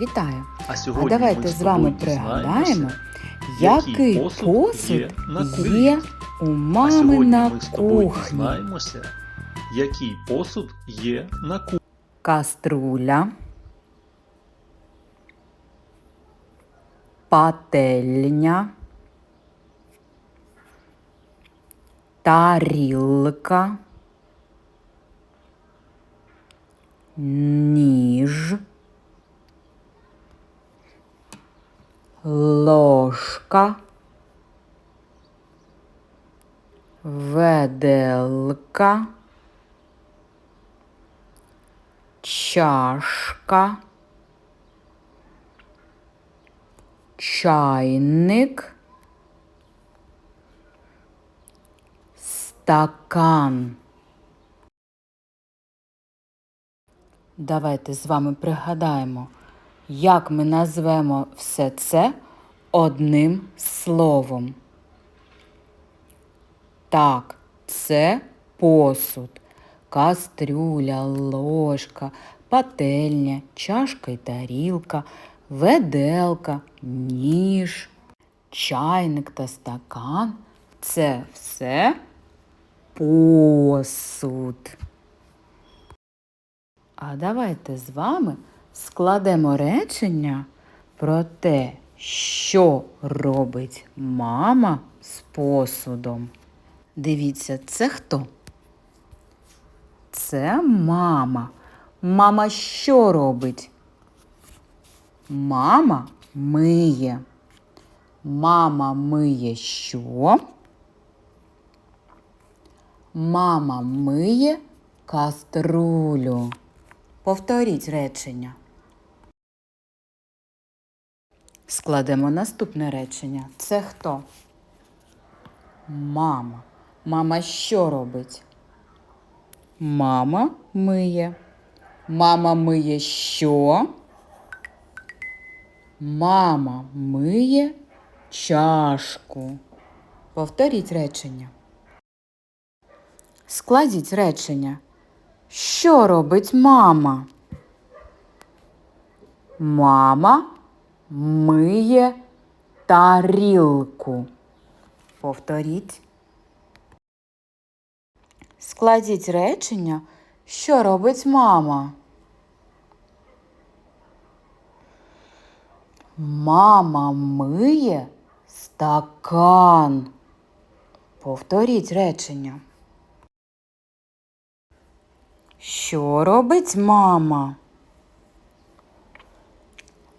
Вітаю! А сьогодні А давайте з вами пригадаємо, який посуд посуд є є у А мами сьогодні на ми з кухні. який посуд є на кухні. Каструля, пательня, тарілка, ніж, ложка, веделка, чашка, чайник, стакан. Давайте з вами пригадаємо, як ми назвемо все це одним словом. Так, це посуд. Кастрюля, ложка, пательня, чашка і тарілка, веделка, ніж, чайник та стакан це все посуд. А давайте з вами складемо речення про те, що робить мама з посудом. Дивіться, це хто? Це мама. Мама що робить? Мама миє. Мама миє що? Мама миє каструлю. Повторіть речення. Складемо наступне речення. Це хто? Мама. Мама що робить? Мама миє. Мама миє що? Мама миє чашку. Повторіть речення. Складіть речення. Що робить мама? Мама миє тарілку. Повторіть. Складіть речення, що робить мама. Мама миє стакан. Повторіть речення. Що робить мама?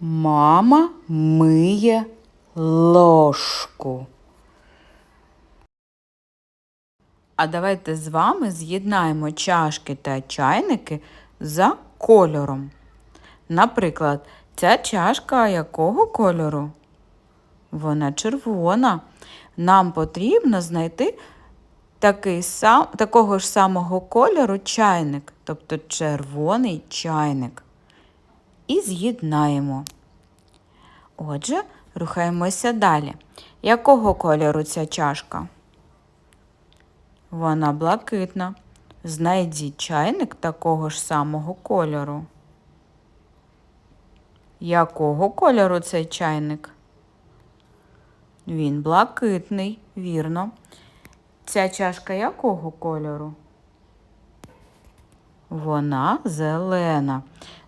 Мама миє ложку. А давайте з вами з'єднаємо чашки та чайники за кольором. Наприклад, ця чашка якого кольору? Вона червона. Нам потрібно знайти такий сам, такого ж самого кольору чайник, тобто червоний чайник. І з'єднаємо. Отже, рухаємося далі. Якого кольору ця чашка? Вона блакитна. Знайдіть чайник такого ж самого кольору. Якого кольору цей чайник? Він блакитний, вірно. Ця чашка якого кольору? Вона зелена.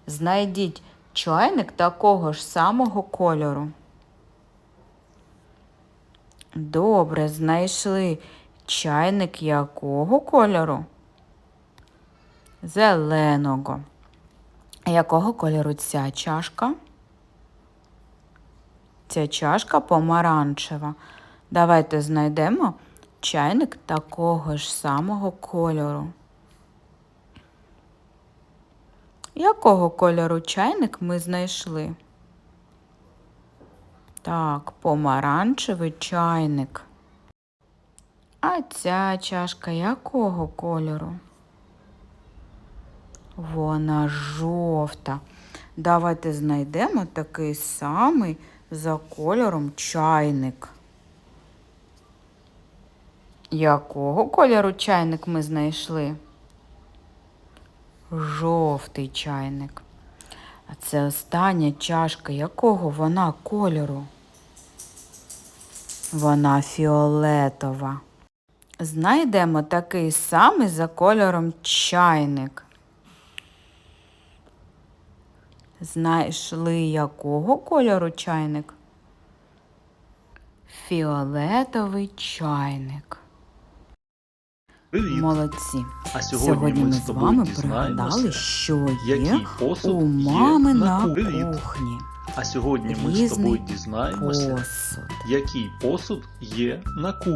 Знайдіть чайник такого ж самого кольору. Добре, знайшли чайник якого кольору? Зеленого. Якого кольору ця чашка? Ця чашка помаранчева. Давайте знайдемо чайник такого ж самого кольору. Якого кольору чайник ми знайшли? Так, помаранчевий чайник. А ця чашка якого кольору? Вона жовта. Давайте знайдемо такий самий за кольором чайник. Якого кольору чайник ми знайшли? Жовтий чайник. А це остання чашка. Якого вона кольору? Вона фіолетова. Знайдемо такий самий за кольором чайник. Знайшли якого кольору чайник? Фіолетовий чайник. Привіт! Молодці. А сьогодні, ми з тобою вами пригадали, що є у мами на на кухні. А сьогодні ми з тобою дізнаємося, Посуд. який посуд є на кухні.